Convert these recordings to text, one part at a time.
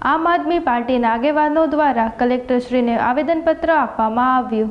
આમ આદમી પાર્ટીના આગેવાનો દ્વારા કલેક્ટરશ્રીને આવેદનપત્ર આપવામાં આવ્યું.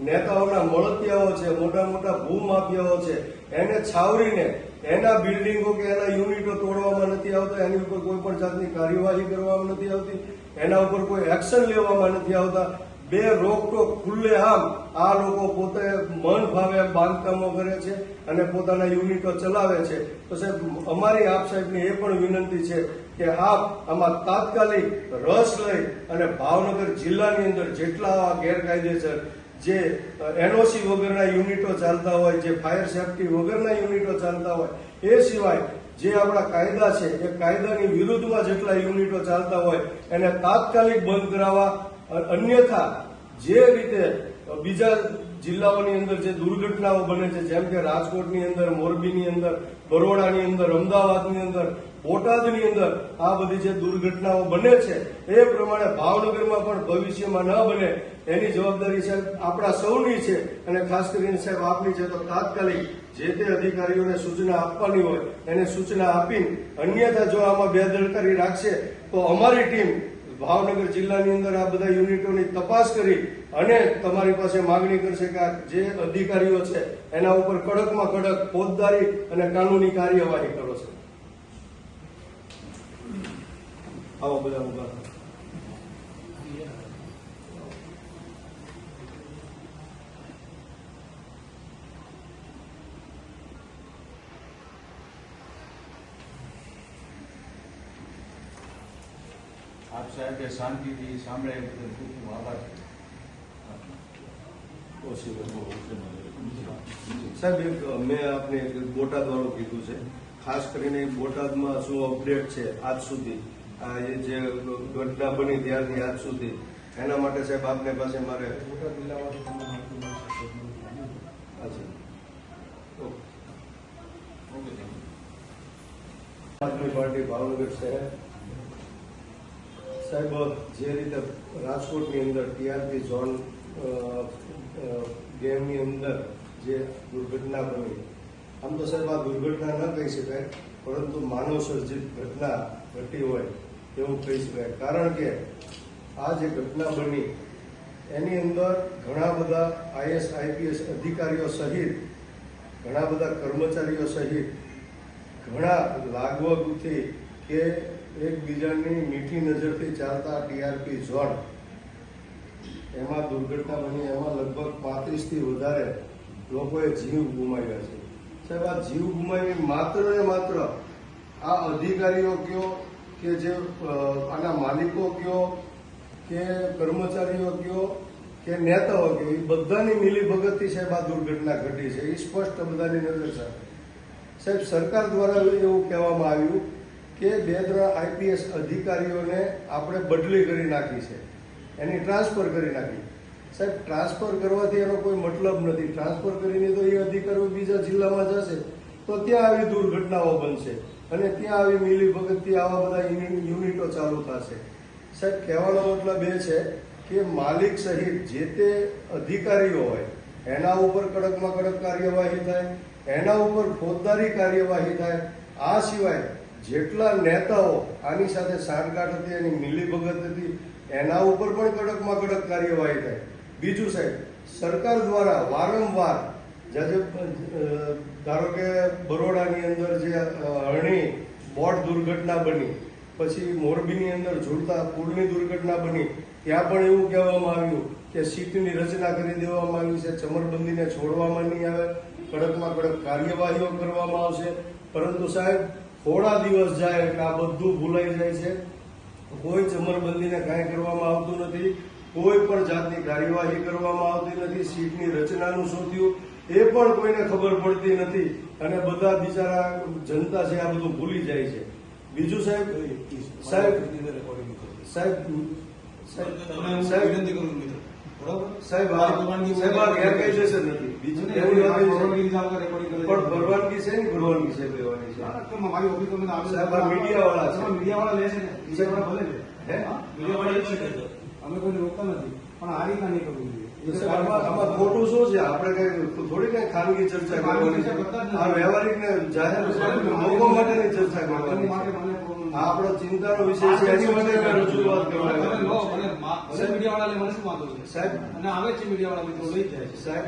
નેતાઓના મળતિયાઓ છે, મોટા મોટા ભૂમાફિયાઓ છે, એને છાવરીને એના બિલ્ડિંગો કે એના યુનિટો તોડવામાં નથી આવતા, એની ઉપર કોઈ પણ જાતની કાર્યવાહી કરવામાં નથી આવતી, એના ઉપર કોઈ એક્શન લેવામાં નથી આવતા. બે રોકટોક ખુલ્લે આમ આ લોકો પોતે મન ભાવે બાંધકામો કરે છે અને પોતાના યુનિટો ચલાવે છે. તો સાહેબ, અમારી આપ સાહેબની એ પણ વિનંતી છે કે આપ આમાં તાત્કાલિક રસ લઈ અને ભાવનગર જિલ્લાની અંદર જેટલા ગેરકાયદેસર જે એનઓસી વગરના યુનિટો ચાલતા હોય, જે ફાયર સેફટી વગરના યુનિટો ચાલતા હોય, એ સિવાય જે આપણા કાયદા છે, એ કાયદાની વિરુદ્ધમાં જેટલા યુનિટો ચાલતા હોય, એને તાત્કાલિક બંધ કરાવવા અન્યથા જે રીતે બીજા જિલ્લાઓની અંદર જે દુર્ઘટનાઓ બને છે, જેમ કે રાજકોટની અંદર, મોરબીની અંદર, બરોડાની અંદર, અમદાવાદની અંદર, બોટાદની અંદર આ બધી જે દુર્ઘટનાઓ બને છે, એ પ્રમાણે ભાવનગરમાં પણ ભવિષ્યમાં ન બને એની જવાબદારી સાહેબ આપણા સૌની છે અને ખાસ કરીને સાહેબ આપની છે તો તાત્કાલિક જે તે અધિકારીઓને સૂચના આપવાની હોય એને સૂચના આપીને અન્યથા જો આમાં બેદરકારી રાખશે તો અમારી ટીમ ભાવનગર જિલ્લાની અંદર આ બધા યુનિટોની તપાસ કરી અને તમારી પાસે માંગણી કરશે કે જે અધિકારીઓ છે, એના ઉપર કડકમાં કડક ફોજદારી અને કાનૂની કાર્યવાહી કરો છે આવો બધા ઊભા. આપ સાહેબે શાંતિથી સાંભળે એ બદલ ખૂબ ખૂબ આભાર સાહેબ, એક મેં આપને બોટાદ વાળું કીધું છે. ખાસ કરીને બોટાદમાં શું અપડેટ છે આજ સુધી? આ જે ઘટના બની ત્યારથી આજ સુધી. એના માટે સાહેબ, આપને પાસે મારે બોટાદ ઓકે. આદમી પાર્ટી ભાવનગર શહેર. સાહેબ, જે રીતે રાજકોટની અંદર ટીઆરપી ઝોન ગેમની અંદર જે દુર્ઘટના બની. આમ તો સાહેબ આ દુર્ઘટના ન કહી શકાય, પરંતુ માનવ સર્જિત ઘટના ઘટી હોય એવું કહી શકાય. કારણ કે આ જે ઘટના બની, એની અંદર ઘણા બધા આઈએસ, આઈપીએસ અધિકારીઓ સહિત, ઘણા બધા કર્મચારીઓ સહિત, ઘણા લાગવગથી કે એકબીજાની મીઠી નજરથી ચાલતા ટીઆરપી ઝોન એમાં દુર્ઘટના બની, એમાં લગભગ પાંત્રીસથી વધારે લોકોએ જીવ ગુમાવ્યા છે. સાહેબ, આ જીવ ગુમાવી માત્ર ને માત્ર આ અધિકારીઓ કયો કે જે આના માલિકો કયો કે કર્મચારીઓ કયો કે નેતાઓ કયો, એ બધાની મિલીભગતથી સાહેબ આ દુર્ઘટના ઘટી છે. એ સ્પષ્ટ બધાની નજર સામે સાહેબ, સરકાર દ્વારા એવું કહેવામાં આવ્યું કે બે ત્રણ આઈપીએસ અધિકારીઓને આપણે બદલી કરી નાખી છે. એની ટ્રાન્સફર કરી નાખી. સાહેબ, ટ્રાન્સફર કરવાથી એનો કોઈ મતલબ નથી. ટ્રાન્સફર કરીને તો એ અધિકારીઓ બીજા જિલ્લામાં જશે, તો ત્યાં આવી દુર્ઘટનાઓ બનશે અને ત્યાં આવી મિલીભગતથી આવા બધા યુનિટો ચાલુ થશે. સાહેબ, કહેવાનો મતલબ એ છે કે માલિક સહિત જે તે અધિકારીઓ હોય, એના ઉપર કડકમાં કડક કાર્યવાહી થાય, એના ઉપર ફોજદારી કાર્યવાહી થાય, આ સિવાય જેટલા નેતાઓ આની સાથે સાંઠગાંઠ હતી, એની મિલીભગત હતી એના ઉપર પણ કડકમાં કડક કાર્યવાહી થાય. બીજું સાહેબ, સરકાર દ્વારા વારંવાર જ્યારે ધારો કે બરોડાની અંદર જે હરણી બોટ દુર્ઘટના બની, પછી મોરબીની અંદર ઝૂલતા પુલની દુર્ઘટના બની, ત્યાં પણ એવું કહેવામાં આવ્યું કે સીટની રચના કરી દેવામાં આવી છે, ચમરબંધીને છોડવામાં નહીં આવે, કડકમાં કડક કાર્યવાહીઓ કરવામાં આવશે. પરંતુ સાહેબ, થોડા દિવસ જાય એટલે આ બધું ભૂલાઈ જાય છે. કોઈ ચમરબંધીને કાંઈ કરવામાં આવતું નથી કોઈ પણ જાતની કાર્યવાહી કરવામાં આવતી નથી સીટની રચનાનું શું થયું એ પણ કોઈને ખબર પડતી નથી અને બધા બિચારા જનતા છે આ બધું ભૂલી જાય છે. બીજું સાહેબ સાહેબ સાહેબ સાહેબ સાહેબ સાહેબ આ સાહેબ આ ગેરકાયદેસર નથી બીજું એવું નથી સાહેબ. પણ પરવાનગી છે ને પરવાનગી છે. લેવાની છે. સાહેબ, આ મીડિયાવાળા છે. મીડિયાવાળા લે છે ને. મીડિયાવાળા ભલે લે હે? મીડિયાવાળા એ છે. અમે કોઈ રોકતા નથી. પણ આ રીતના નહીં કરવું જોઈએ. આમાં ખોટું શું છે? આપણે કઈ થોડી કઈ ખાનગી ચર્ચા કરવાની. આ વ્યવહારિક ને જાહેર લોકો માટેની ચર્ચા કરવાની આ આપણો ચિંતાનો વિષય છે એની માટે મેં રજૂઆત કરવાની. સાહેબ.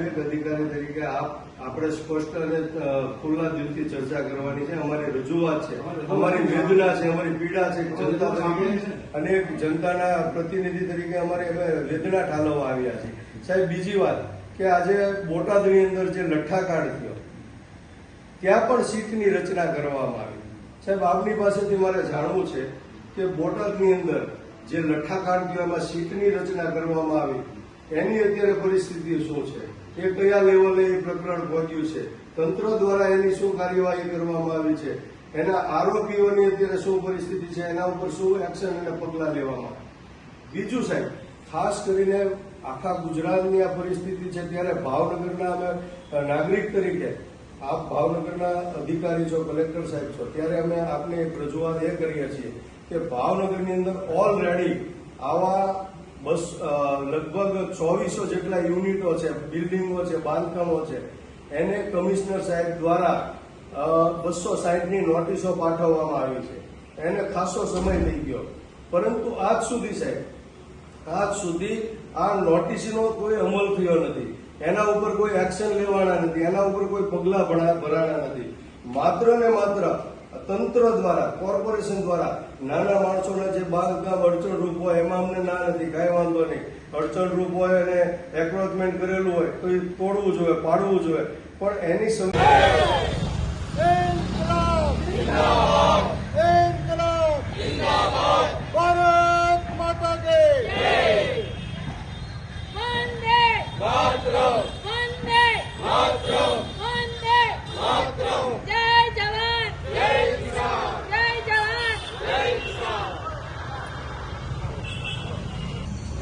એક અધિકારી તરીકે આપ આપણે સ્પષ્ટ અને ખુલ્લા દિલથી ચર્ચા કરવાની છે. અમારી રજૂઆત છે. અમારી વેદના છે અમારી પીડા છે જનતા તરીકે. અને જનતાના પ્રતિનિધિ તરીકે અમારે અમે વેદના ઠાલવવા આવ્યા છે. સાહેબ, બીજી વાત કે આજે બોટાદની અંદર જે લઠ્ઠાકાંડ થયો, ત્યાં પણ સીટની રચના કરવામાં આવી. સાહેબ, આપની પાસેથી મારે જાણવું છે કે બોટાદની અંદર જે લઠ્ઠાકાંડ થયો, એમાં સીટની રચના કરવામાં આવી. એની અત્યારે પરિસ્થિતિ શું છે? એ કયા લેવલે એ પ્રકરણ પહોંચ્યું છે? તંત્ર દ્વારા એની શું કાર્યવાહી કરવામાં આવી છે? એના આરોપીઓની અત્યારે શું પરિસ્થિતિ છે? એના ઉપર શું એક્શન અને પગલાં લેવામાં આવે? બીજું સાહેબ, ખાસ કરીને આખા ગુજરાતની આ પરિસ્થિતિ છે ત્યારે ભાવનગરના અમે નાગરિક તરીકે, આપ ભાવનગરના અધિકારી છો, કલેક્ટર સાહેબ છો, ત્યારે અમે આપને એક રજૂઆત એ કરીએ છીએ કે ભાવનગરની અંદર ઓલરેડી આવા બસ લગભગ ચોવીસો જેટલા યુનિટો છે, બિલ્ડિંગો છે, બાંધકામો છે, એને કમિશનર સાહેબ દ્વારા બસો સાહીઠની નોટિસો પાઠવવામાં આવી છે. એને ખાસો સમય થઈ ગયો. પરંતુ આજ સુધી સાહેબ, આજ સુધી આ નોટિસનો કોઈ અમલ થયો નથી. એના ઉપર કોઈ એક્શન લેવાના નથી. એના ઉપર કોઈ પગલાં ભરા- ભરાણા નથી. માત્ર ને માત્ર તંત્ર દ્વારા કોર્પોરેશન દ્વારા નાના માણસોના જે બાંધકામ અડચણરૂપ હોય, એમાં અમને ના નથી. કાંઈ વાંધો નહીં. અડચણરૂપ હોય અને એક્રોચમેન્ટ કરેલું હોય, તો એ તોડવું જોઈએ, પાડવું જોઈએ. પણ એની સમ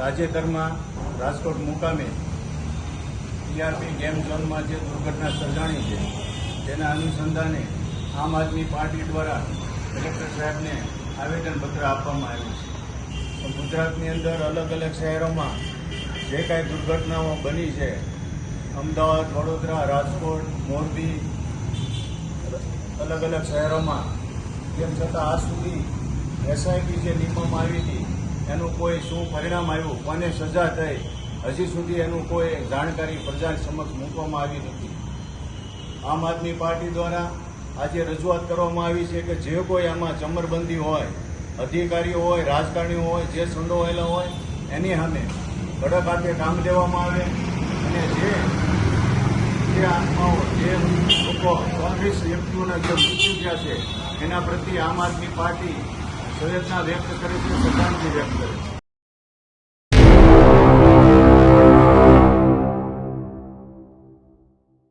તાજેતરમાં રાજકોટ મુકામે ટીઆરપી ગેમ ઝોનમાં જે દુર્ઘટના સર્જાણી છે, તેના અનુસંધાને આમ આદમી પાર્ટી દ્વારા કલેક્ટર સાહેબને આવેદનપત્ર આપવામાં આવ્યું છે. ગુજરાતની અંદર અલગ અલગ શહેરોમાં જે કાંઈ દુર્ઘટનાઓ બની છે, અમદાવાદ, વડોદરા, રાજકોટ, મોરબી, અલગ અલગ શહેરોમાં તેમ છતાં આજ સુધી એસઆઈપી જે નિમવામાં આવી હતી એનું કોઈ શું પરિણામ આવ્યું, કોને સજા થઈ, હજી સુધી એનું કોઈ જાણકારી પ્રજા સમક્ષ મૂકવામાં આવી નથી. આમ આદમી પાર્ટી દ્વારા આજે રજૂઆત કરવામાં આવી છે કે જે કોઈ આમાં ચમરબંધી હોય, અધિકારીઓ હોય, રાજકારણીઓ હોય, જે સંડોવાયેલા હોય, એની સામે કડક હાથે કામ લેવામાં આવે અને જે જે આત્માઓ, જે લોકો ચોત્રીસ વ્યક્તિઓના જે મૃત્યુ થયા છે, એના પ્રત્યે આમ આદમી પાર્ટી સંવેદના વ્યક્ત કરે છે શ્રદ્ધાંજલિ વ્યક્ત કરે છે.